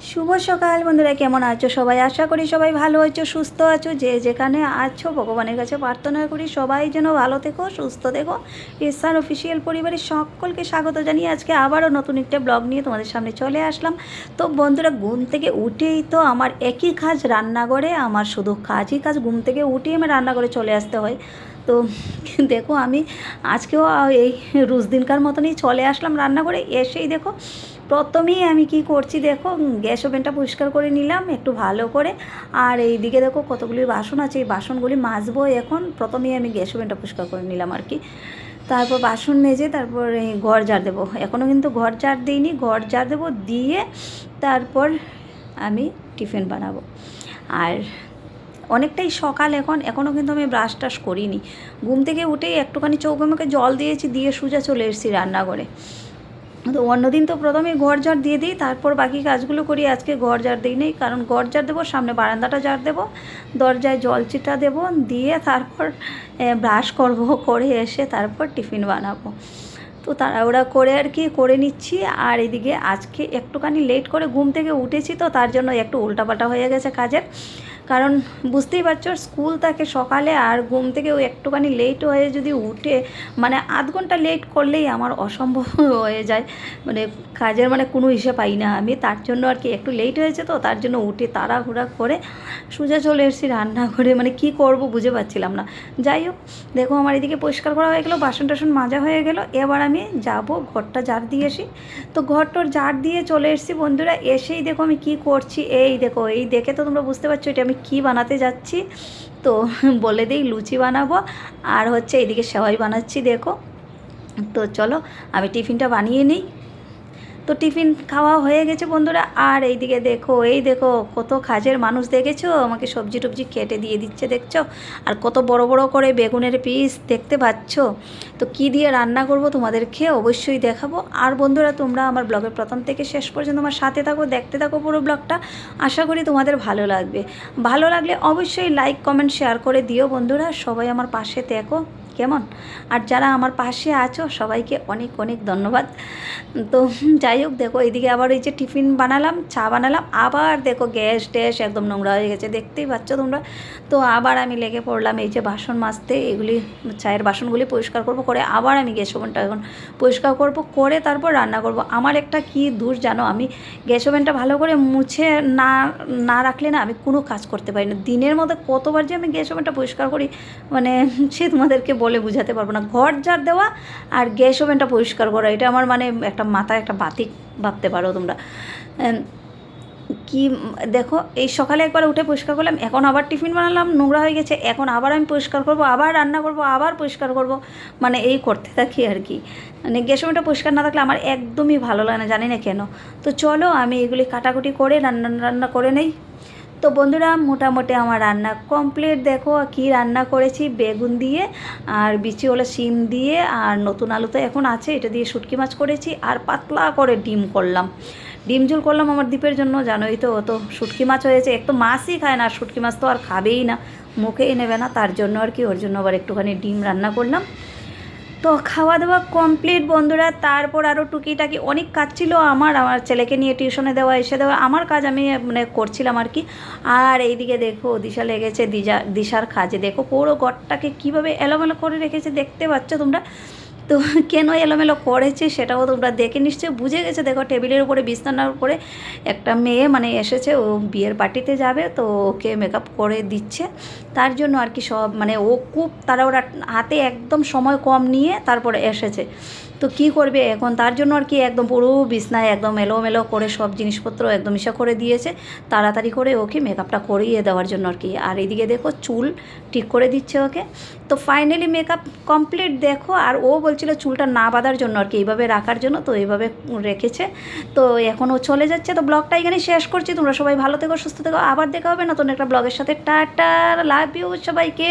শুভ সকাল, বন্ধুরা, কেমন আছো সবাই? আশা করি সবাই ভালো আছো, সুস্থ আছো। যে যেখানে আছো, ভগবানের কাছে প্রার্থনা করি সবাই যেন ভালো থেকো, সুস্থ থেকো। ইসার অফিসিয়াল পরিবারের সকলকে স্বাগত জানিয়ে আজকে আবারও নতুন একটা ব্লগ নিয়ে তোমাদের সামনে চলে আসলাম। তো, বন্ধুরা, ঘুম থেকে উঠেই তো আমার একই কাজ রান্নাঘরে, আমার শুধু কাজই কাজ। ঘুম থেকে উঠেই আমি রান্নাঘরে চলে আসতে হয়। তো দেখো আমি আজকেও এই রুশ দিনকার মতনই চলে আসলাম রান্না করে এসেই দেখো, প্রথমেই আমি কি করছি দেখো গ্যাস ওভেনটা পরিষ্কার করে নিলাম, একটু ভালো করে। আর এই দিকে দেখো কতগুলি বাসন আছে, এই বাসনগুলি মাজবো এখন। প্রথমেই আমি গ্যাস ওভেনটা পরিষ্কার করে নিলাম আর কি। তারপর বাসন মেজে তারপর এই ঘর ঝাড় দেবো। এখনও কিন্তু ঘর ঝাড় দিইনি, ঘর ঝাড় দেবো দিয়ে তারপর আমি টিফিন বানাবো। আর অনেকটাই সকাল এখন এখনও কিন্তু আমি ব্রাশ টাশ করিনি। ঘুম থেকে উঠেই একটুখানি চৌকে মুখে জল দিয়েছি, দিয়ে সোজা চলে এসেছি রান্নাঘরে। তো অন্যদিন তো প্রথমে ঘর ঝাড় দিয়ে দিই, তারপর বাকি কাজগুলো করি, আজকে ঘর ঝাড় দিই নেই, কারণ ঘর ঝাড় দেবো, সামনে বারান্দাটা ঝাড় দেবো, দরজায় জল চিটা দেবো, দিয়ে তারপর ব্রাশ করব, করে এসে তারপর টিফিন বানাবো। তো তাড়াহুড়া করে আর কি, করে নিচ্ছি, আর এদিকে আজকে একটুখানি লেট করে ঘুম থেকে উঠেছি তো, তার জন্য একটু উল্টাপাল্টা হয়ে গেছে কাজের। কারণ বুঝতেই পারছ, স্কুল থাকে সকালে আর ঘুম থেকে ওই একটুখানি লেট হয়ে যদি উঠে মানে আধ ঘণ্টা লেট করলেই আমার অসম্ভব হয়ে যায়। মানে কাজের মানে কোনো হিসেবে পাই না আমি, তার জন্য আর কি একটু লেট হয়েছে তো, তার জন্য উঠে তাড়াহুড়া করে সোজা চলে এসেছি রান্না করে মানে কি করব বুঝে পাচ্ছিলাম না। যাই হোক, দেখো আমার এদিকে পরিষ্কার করা হয়ে গেলো, বাসন টাসন মাজা হয়ে গেল, এবার আমি যাব ঘরটা ঝাড় দিয়ে আসি তো ঘরটোর ঝাড় দিয়ে চলে এসেছি বন্ধুরা, এসেই দেখো আমি কি করছি। এই দেখো, এই দেখে তো তোমরা বুঝতে পারছ এটা আমি কি বানাতে যাচ্ছি, তো বলে দিই লুচি বানাবো। আর হচ্ছে এদিকে সেওয়াই বানাচ্ছি, দেখো। তো চলো, আমি টিফিনটা বানিয়ে নিই। তো টিফিন খাওয়া হয়ে গেছে বন্ধুরা। আর এইদিকে দেখো, এই দেখো, কত কাজের মানুষ দেখেছ? আমাকে সবজি টবজি কেটে দিয়ে দিচ্ছে, দেখছ? আর কত বড় বড় করে বেগুনের পিস দেখতে পাচ্ছ? তো কি দিয়ে রান্না করব তোমাদেরকে অবশ্যই দেখাবো। আর বন্ধুরা, তোমরা আমার ব্লগের প্রথম থেকে শেষ পর্যন্ত আমার সাথে থাকো, দেখতে থাকো পুরো ব্লগটা। আশা করি তোমাদের ভালো লাগবে। ভালো লাগলে অবশ্যই লাইক কমেন্ট শেয়ার করে দিও বন্ধুরা। সবাই আমার পাশে দেখো কেমন? আর যারা আমার পাশে আছো, সবাইকে অনেক অনেক ধন্যবাদ। তো যাই হোক, দেখো, এদিকে আবার এই যে টিফিন বানালাম, চা বানালাম, আবার দেখো গ্যাস ট্যাস একদম নোংরা হয়ে গেছে, দেখতেই পাচ্ছ তোমরা? তো আবার আমি লেগে পড়লাম এই যে বাসন মাজতে, এগুলি চায়ের বাসনগুলি পরিষ্কার করব করে আবার আমি গ্যাস ওভেনটা এখন পরিষ্কার করব, করে তারপর রান্না করব। আমার একটা কি দূর জানো? আমি গ্যাস ওভেনটা ভালো করে মুছে না না রাখলে না আমি কোনো কাজ করতে পারি না। দিনের মধ্যে কতবার যে আমি গ্যাস ওভেনটা পরিষ্কার করি মানে সে তোমাদেরকে বলে বুঝাতে পারব না। ঘর ঝাড় দেওয়া আর গ্যাস ওভেনটা পরিষ্কার করা, এটা আমার মানে একটা মাথায় একটা বাতিক ভাবতে পারো তোমরা। কি, দেখো, এই সকালে একবার উঠে পরিষ্কার করলাম, এখন আবার টিফিন বানালাম, নোংরা হয়ে গেছে, এখন আবার আমি পরিষ্কার করব, আবার রান্না করব, আবার পরিষ্কার করব। মানে এই করতে থাকি আর কি। মানে গ্যাস ওভেনটা পরিষ্কার না থাকলে আমার একদমই ভালো লাগে না, জানি না কেন। তো চলো আমি এগুলি কাটাকুটি করে রান্না রান্না করে নেই। তো বন্ধুরা, মোটামুটি আমার রান্না কমপ্লিট দেখো কি রান্না করেছি, বেগুন দিয়ে আর বিচি হলো শিম দিয়ে আর নতুন আলু তো এখন আছে, এটা দিয়ে শুটকি মাছ করেছি আর পাতলা করে ডিম করলাম। ডিম ঝোল করলাম আমার দ্বীপের জন্য, জানোই তো অত শুটকি মাছ হয়েছে। এক তো মাছই খায় না, শুটকি মাছ তো আর খাবেই না, মুখেই নেবে না, তার জন্য আর কি, ওর জন্য আবার একটুখানি ডিম রান্না করলাম। তো খাওয়া দাওয়া কমপ্লিট বন্ধুরা, তারপর আরও টুকিটাকি অনেক কাজ ছিল। আমার আমার ছেলেকে নিয়ে টিউশনে দেওয়া, এসে দেওয়া, আমার কাজ আমি মানে করছিলাম আর কি। আর এইদিকে দেখো, দিশা লেগেছে দিশা দিশার কাজে। দেখো পুরো ঘরটাকে কীভাবে এলোমেলো করে রেখেছে, দেখতে পাচ্ছ তোমরা? তো কেন এলোমেলো করেছে সেটাও তোমরা দেখে নিশ্চয়ই বুঝে গেছে। দেখো টেবিলের উপরে, বিছানার উপরে একটা মেয়ে মানে এসেছে, ও বিয়ের পার্টিতে যাবে, তো ওকে মেকআপ করে দিচ্ছে। তার জন্য আর কি সব মানে ও খুব তারা ওরা হাতে একদম সময় কম নিয়ে তারপরে এসেছে। তো কি করবে এখন? তার জন্য আর কি একদম পুরো বিছনায় একদম এলোমেলো করে সব জিনিসপত্র একদম ইসা করে দিয়েছে। তাড়াতাড়ি করে ওকে মেকআপটা করিয়ে দেওয়ার জন্য আর কি। আর এদিকে দেখো চুল ঠিক করে দিচ্ছে ওকে। তো ফাইনালি মেকআপ কমপ্লিট দেখো। আর ও বলছিল চুলটা না বাঁধার জন্য আর কি, এইভাবে রাখার জন্য, তো এইভাবে রেখেছে। তো এখন ও চলে যাচ্ছে। তো ব্লগটা এখানে শেষ করছি। তোমরা সবাই ভালো থেকো, সুস্থ থেকো। আবার দেখা হবে নতুন একটা ব্লগের সাথে। টাটা লাভ ইউ সবাইকে।